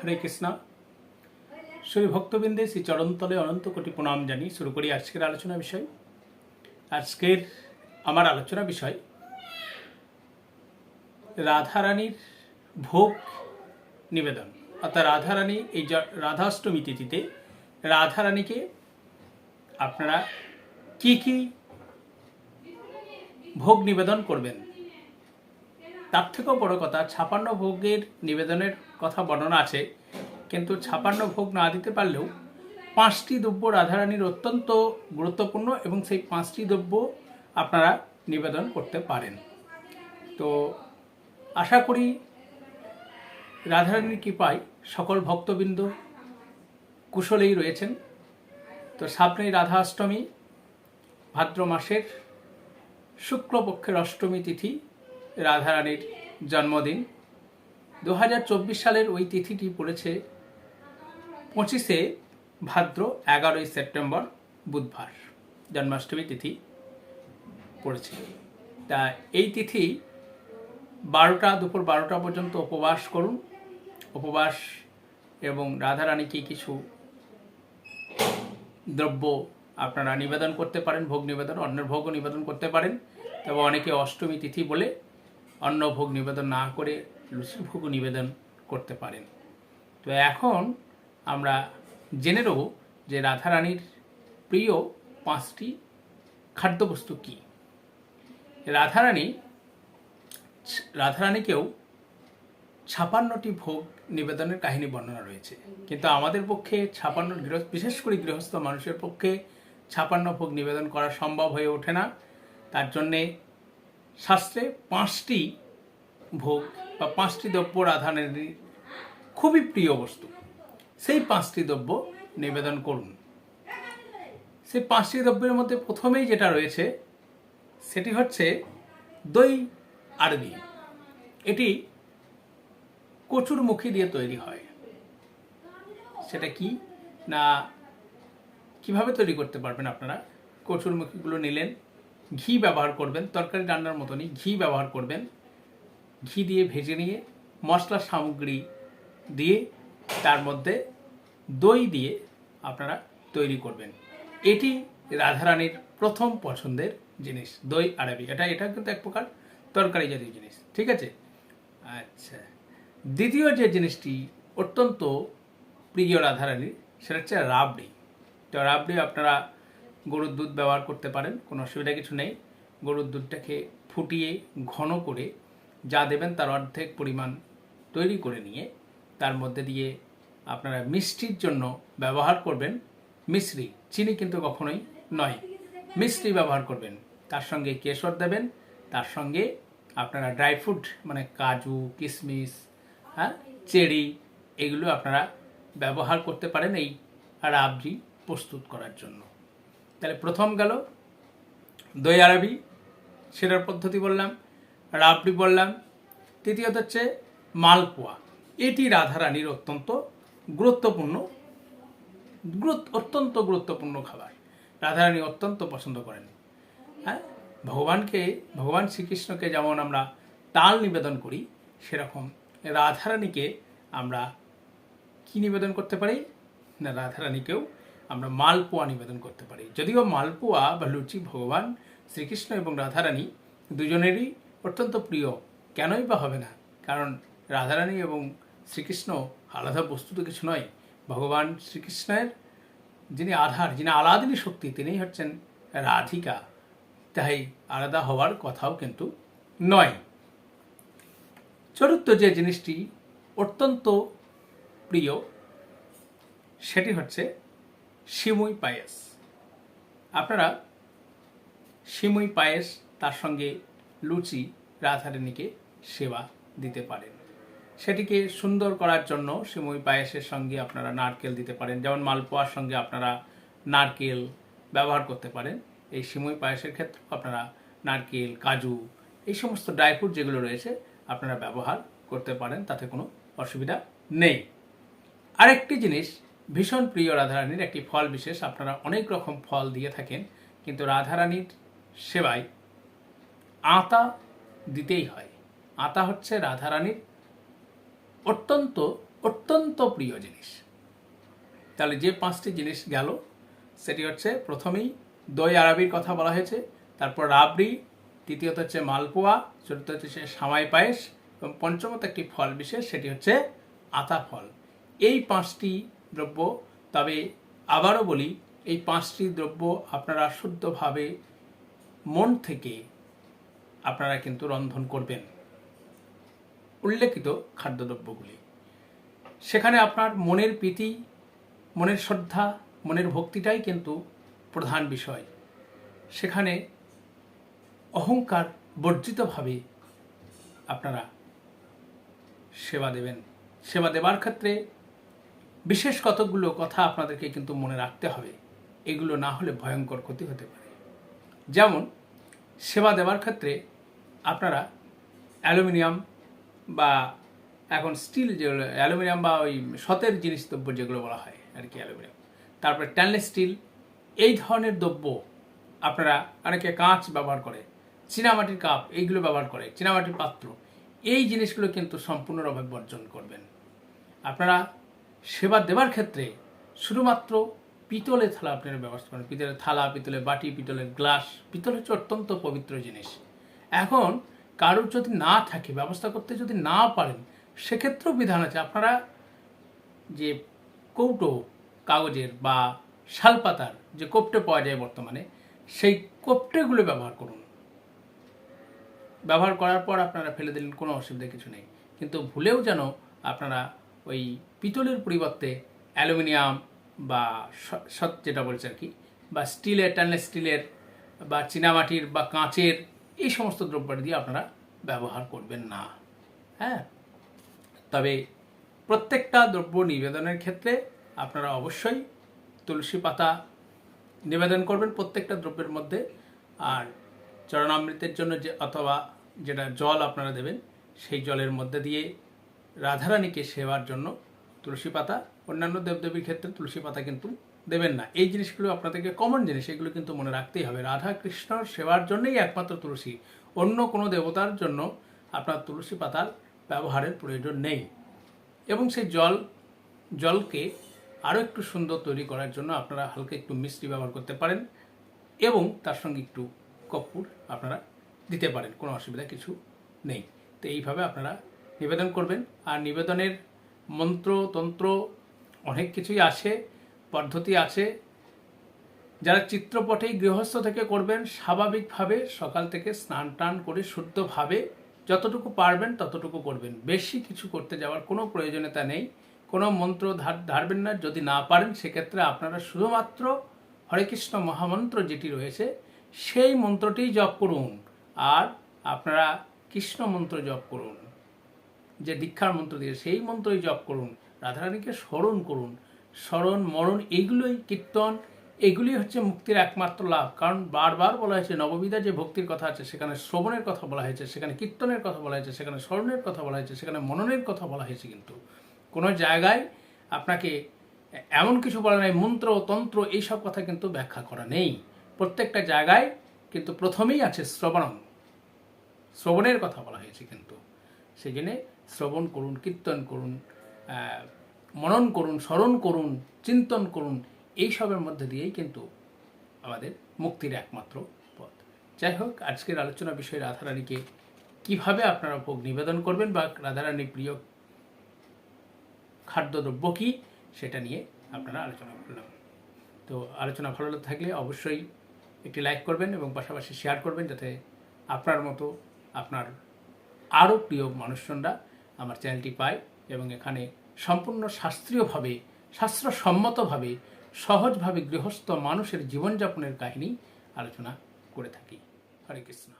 হরে কৃষ্ণ। শ্রী ভক্তবৃন্দে শ্রী চরণতলে অনন্ত কোটি প্রণাম জানি। শুরু করি আজকের আলোচনা বিষয়। আজকের আমার আলোচনা বিষয়, রাধারানীর ভোগ নিবেদন। অর্থাৎ রাধারানী এই রাধাষ্টমী তিথিতে রাধারানীকে আপনারা কি কি ভোগ নিবেদন করবেন? তার থেকেও বড় কথা, ছাপান্ন ভোগের নিবেদনের কথা বর্ণনা আছে, কিন্তু ছাপান্ন ভোগ না দিতে পারলেও পাঁচটি দ্রব্য রাধারানীর অত্যন্ত গুরুত্বপূর্ণ এবং সেই পাঁচটি দ্রব্য আপনারা নিবেদন করতে পারেন। তো আশা করি রাধারানীর কৃপায় সকল ভক্তবৃন্দ কুশলেই রয়েছেন। তো সামনেই রাধা অষ্টমী ভাদ্র মাসের শুক্লপক্ষের অষ্টমী তিথি রাধারানীর জন্মদিন। দু হাজার চব্বিশ সালের ওই তিথিটি পড়েছে পঁচিশে ভাদ্র, এগারোই সেপ্টেম্বর, বুধবার। জন্মাষ্টমী তিথি পড়েছে। তা এই তিথি বারোটা, দুপুর বারোটা পর্যন্ত উপবাস করুন। উপবাস এবং রাধারানীকে কিছু দ্রব্য আপনারা নিবেদন করতে পারেন, ভোগ নিবেদন অন্যের ভোগও নিবেদন করতে পারেন। তবে অনেকে অষ্টমী তিথি বলে অন্য ভোগ নিবেদন না করে লুচি ভোগও নিবেদন করতে পারেন। তো এখন আমরা জেনে নেব যে রাধারানীর প্রিয় পাঁচটি খাদ্যবস্তু কী। রাধারানী, রাধারানীকেও ছাপান্নটি ভোগ নিবেদনের কাহিনী বর্ণনা রয়েছে। কিন্তু আমাদের পক্ষে ছাপান্ন গৃহ বিশেষ করে গৃহস্থ মানুষের পক্ষে ছাপান্ন ভোগ নিবেদন করা সম্ভব হয়ে ওঠে না। তার জন্যে শাস্ত্রে পাঁচটি ভোগ বা পাঁচটি দ্রব্য রাধারানীর খুবই প্রিয় বস্তু। সেই পাঁচটি দ্রব্য নিবেদন করুন। সেই পাঁচটি দ্রব্যের মধ্যে প্রথমেই যেটা রয়েছে, সেটি হচ্ছে দই আরবি এটি কচুরমুখী দিয়ে তৈরি হয়। সেটা কি না কীভাবে তৈরি করতে পারবেন আপনারা? কচুরমুখীগুলো নিলেন, ঘি ব্যবহার করবেন, তরকারি রান্নার মতনই ঘি ব্যবহার করবেন। ঘি দিয়ে ভেজে নিয়ে মশলা সামগ্রী দিয়ে তার মধ্যে দই দিয়ে আপনারা তৈরি করবেন। এটি রাধারানীর প্রথম পছন্দের জিনিস, দই আরবি। এটা এটা কিন্তু এক প্রকার তরকারি জাতীয় জিনিস, ঠিক আছে? আচ্ছা। দ্বিতীয় যে জিনিসটি অত্যন্ত প্রিয় রাধারানীর, সেটা হচ্ছে রাবড়ি। তো রাবড়ি আপনারা গরুর দুধ ব্যবহার করতে পারেন, কোনো অসুবিধা কিছু নেই। গরুর দুধটাকে ফুটিয়ে ঘন করে যা দেবেন তার অর্ধেক পরিমাণ তৈরি করে নিয়ে তার মধ্যে দিয়ে আপনারা মিষ্টির জন্য ব্যবহার করবেন মিশ্রি। চিনি কিন্তু কখনোই নয়। মিষ্টি ব্যবহার করবেন। তার সঙ্গে কেশর দেবেন। তার সঙ্গে আপনারা ড্রাই ফ্রুট মানে কাজু কিশমিশ হ্যাঁ চেরি এগুলো আপনারা ব্যবহার করতে পারেন এই রাবড়ি প্রস্তুত করার জন্য। তাহলে প্রথম গেল দই আরবি। সেটার পদ্ধতি বললাম। রাবড়ি বললাম তৃতীয়ত হচ্ছে মালপোয়া। এটি রাধারানীর অত্যন্ত গুরুত্বপূর্ণ, গুরুত্ব, অত্যন্ত গুরুত্বপূর্ণ খাবার। রাধারানী অত্যন্ত পছন্দ করেন। হ্যাঁ ভগবানকে, ভগবান শ্রীকৃষ্ণকে যেমন আমরা তাল নিবেদন করি, সেরকম রাধারানীকে আমরা কি নিবেদন করতে পারি? না, রাধারানীকেও আমরা মালপোয়া নিবেদন করতে পারি। যদিও মালপোয়া বা লুচি ভগবান শ্রীকৃষ্ণ এবং রাধারানী দুজনেরই অত্যন্ত প্রিয়। কেনই বা হবে না? কারণ রাধারানী এবং শ্রীকৃষ্ণ আলাদা বস্তু তো কিছু নয়। ভগবান শ্রীকৃষ্ণের যিনি আধার, যিনি আলাদিনী শক্তি, তিনিই হচ্ছেন রাধিকা। তাই আলাদা হওয়ার কথাও কিন্তু নয়। চতুর্থ যে জিনিসটি অত্যন্ত প্রিয়, সেটি হচ্ছে সিমুই পায়েস। আপনারা সিমুই পায়েস তার সঙ্গে লুচি রাধারানীকে সেবা দিতে পারেন। সেটিকে সুন্দর করার জন্য সিমুই পায়েসের সঙ্গে আপনারা নারকেল দিতে পারেন। যেমন মালপোয়ার সঙ্গে আপনারা নারকেল ব্যবহার করতে পারেন। এই সিমুই পায়েসের ক্ষেত্রে আপনারা নারকেল, কাজু, এই সমস্ত ড্রাই ফ্রুট যেগুলো রয়েছে আপনারা ব্যবহার করতে পারেন, তাতে কোনো অসুবিধা নেই। আরেকটি জিনিস, ভীষণ প্রিয় রাধারানীর একটি ফল বিশেষ। আপনারা অনেক রকম ফল দিয়ে থাকেন, কিন্তু রাধারানীর সেবায় আতা দিতেই হয়। আতা হচ্ছে রাধারানীর অত্যন্ত অত্যন্ত প্রিয় জিনিস। তাহলে যে পাঁচটি জিনিস গেল, সেটি হচ্ছে প্রথমেই দই আরবির কথা বলা হয়েছে, তারপর রাবড়ি তৃতীয়ত হচ্ছে মালপোয়া, চতুর্থ হচ্ছে সামাই পায়েস এবং পঞ্চমত একটি ফল বিশেষ, সেটি হচ্ছে আতা ফল। এই পাঁচটি দ্রব্য, তবে আবারও বলি, এই পাঁচটি দ্রব্য আপনারা শুদ্ধভাবে মন থেকে আপনারা কিন্তু রন্ধন করবেন। উল্লেখিত খাদ্যদ্রব্যগুলি। সেখানে আপনার মনের প্রীতি, মনের শ্রদ্ধা, মনের ভক্তিটাই কিন্তু প্রধান বিষয়। সেখানে অহংকার বর্জিতভাবে আপনারা সেবা দেবেন। সেবা দেবার ক্ষেত্রে বিশেষ কতকগুলো কথা আপনাদেরকে কিন্তু মনে রাখতে হবে। এগুলো না হলে ভয়ঙ্কর ক্ষতি হতে পারে। যেমন সেবা দেওয়ার ক্ষেত্রে আপনারা অ্যালুমিনিয়াম বা এখন স্টিল যেগুলো, অ্যালুমিনিয়াম বা ওই সতের জিনিস দ্রব্য যেগুলো বলা হয় আর কি অ্যালুমিনিয়াম। তারপরে স্ট্যানলেস স্টিল, এই ধরনের দ্রব্য আপনারা অনেকে কাঁচ ব্যবহার করে, চীনামাটির কাপ এইগুলো ব্যবহার করে, চীনামাটির পাত্র, এই জিনিসগুলো কিন্তু সম্পূর্ণভাবে বর্জন করবেন। আপনারা সেবা দেওয়ার ক্ষেত্রে শুধুমাত্র পিতলের থালা আপনারা ব্যবস্থা করেন। পিতলের থালা, পিতলের বাটি, পিতলের গ্লাস পিতল হচ্ছে অত্যন্ত পবিত্র জিনিস। এখন কারোর যদি না থাকে, ব্যবস্থা করতে যদি না পারেন, সেক্ষেত্রেও বিধান আছে। আপনারা যে কৌটো, কাগজের বা শালপাতার যে কোপটে পাওয়া যায় বর্তমানে, সেই কোপটেগুলো ব্যবহার করুন। ব্যবহার করার পর আপনারা ফেলে দিলেন, কোনো অসুবিধা কিছু নেই। কিন্তু ভুলেও যেন আপনারা ওই পিতলের পরিবর্তে অ্যালুমিনিয়াম বা সৎ যেটা বলছে আর কি, বা স্টিলের টানলেস স্টিলের বা চীনামাটির, বা কাঁচের, এই সমস্ত দ্রব্য দিয়ে আপনারা ব্যবহার করবেন না। হ্যাঁ? তবে প্রত্যেকটা দ্রব্য নিবেদনের ক্ষেত্রে আপনারা অবশ্যই তুলসী পাতা নিবেদন করবেন প্রত্যেকটা দ্রব্যের মধ্যে। আর চরণামৃতের জন্য যে, অথবা যেটা জল আপনারা দেবেন, সেই জলের মধ্যে দিয়ে রাধারানীকে সেবার জন্য তুলসী পাতা, অন্যান্য দেবদেবীর ক্ষেত্রে তুলসী পাতা কিন্তু দেবেন না। এই জিনিসগুলো আপনাদেরকে কমন জিনিস, এগুলো কিন্তু মনে রাখতেই হবে। রাধা কৃষ্ণর সেবার জন্যই একমাত্র তুলসী। অন্য কোনো দেবতার জন্য আপনার তুলসী পাতার ব্যবহারের প্রয়োজন নেই। এবং সেই জল, জলকে আরও একটু সুন্দর তৈরি করার জন্য আপনারা হালকা একটু মিষ্টি ব্যবহার করতে পারেন এবং তার সঙ্গে একটু কর্পূর আপনারা দিতে পারেন, কোনো অসুবিধা কিছু নেই। তো এইভাবে আপনারা নিবেদন করবেন। আর নিবেদনের মন্ত্র, তন্ত্র, অনেক কিছুই আছে, পদ্ধতি আছে। যারা চিত্রপটেই গৃহস্থ থেকে করবেন, স্বাভাবিকভাবে সকাল থেকে স্নান টান করে শুদ্ধভাবে যতটুকু পারবেন ততটুকু করবেন। বেশি কিছু করতে যাওয়ার কোনো প্রয়োজনীয়তা নেই। কোনো মন্ত্র ধার, ধারবেন না। যদি না পারেন, সেক্ষেত্রে আপনারা শুধুমাত্র হরে কৃষ্ণ মহামন্ত্র যেটি রয়েছে, সেই মন্ত্রটি জপ করুন। আর আপনারা কৃষ্ণ মন্ত্র জপ করুন। যে দীক্ষার মন্ত্র দিয়ে, সেই মন্ত্রই জপ করুন, রাধারানীকে স্মরণ করুন। স্মরণ, মরণ এইগুলোই কীর্তন, এগুলি হচ্ছে মুক্তির একমাত্র লাভ। কারণ বারবার বলা হয়েছে, নববিদা যে ভক্তির কথা আছে, সেখানে শ্রবণের কথা বলা হয়েছে, সেখানে কীর্তনের কথা বলা হয়েছে, সেখানে স্মরণের কথা বলা হয়েছে, সেখানে মননের কথা বলা হয়েছে কিন্তু। কোনো জায়গায় আপনাকে এমন কিছু বলা নেই, মন্ত্র, তন্ত্র, এইসব কথা কিন্তু ব্যাখ্যা করা নেই। প্রত্যেকটা জায়গায় কিন্তু প্রথমেই আছে শ্রবণম। শ্রবণের কথা বলা হয়েছে কিন্তু। সেই জন্যে শ্রবণ করুন, কীর্তন করুন মনন করুন, স্মরণ করুন, চিন্তন করুন, এইসবের মধ্যে দিয়েই কিন্তু আমাদের মুক্তির একমাত্র পথ। যাই হোক, আজকের আলোচনা বিষয়ে রাধারানীকে কীভাবে আপনারা ভোগ নিবেদন করবেন বা রাধারানীর প্রিয় খাদ্যদ্রব্য কী, সেটা নিয়ে আপনারা আলোচনা করলাম। তো আলোচনা ভালো থাকলে অবশ্যই একটি লাইক করবেন এবং পাশাপাশি শেয়ার করবেন যাতে আপনার মতো আপনার আরও প্রিয় মানুষজনরা আমার চ্যানেলটি পায় এবং এখানে সম্পূর্ণ শাস্ত্রীয়ভাবে, শাস্ত্রসম্মতভাবে, সহজভাবে গৃহস্থ মানুষের জীবনযাপনের কাহিনী আলোচনা করে থাকি। হরে কৃষ্ণ।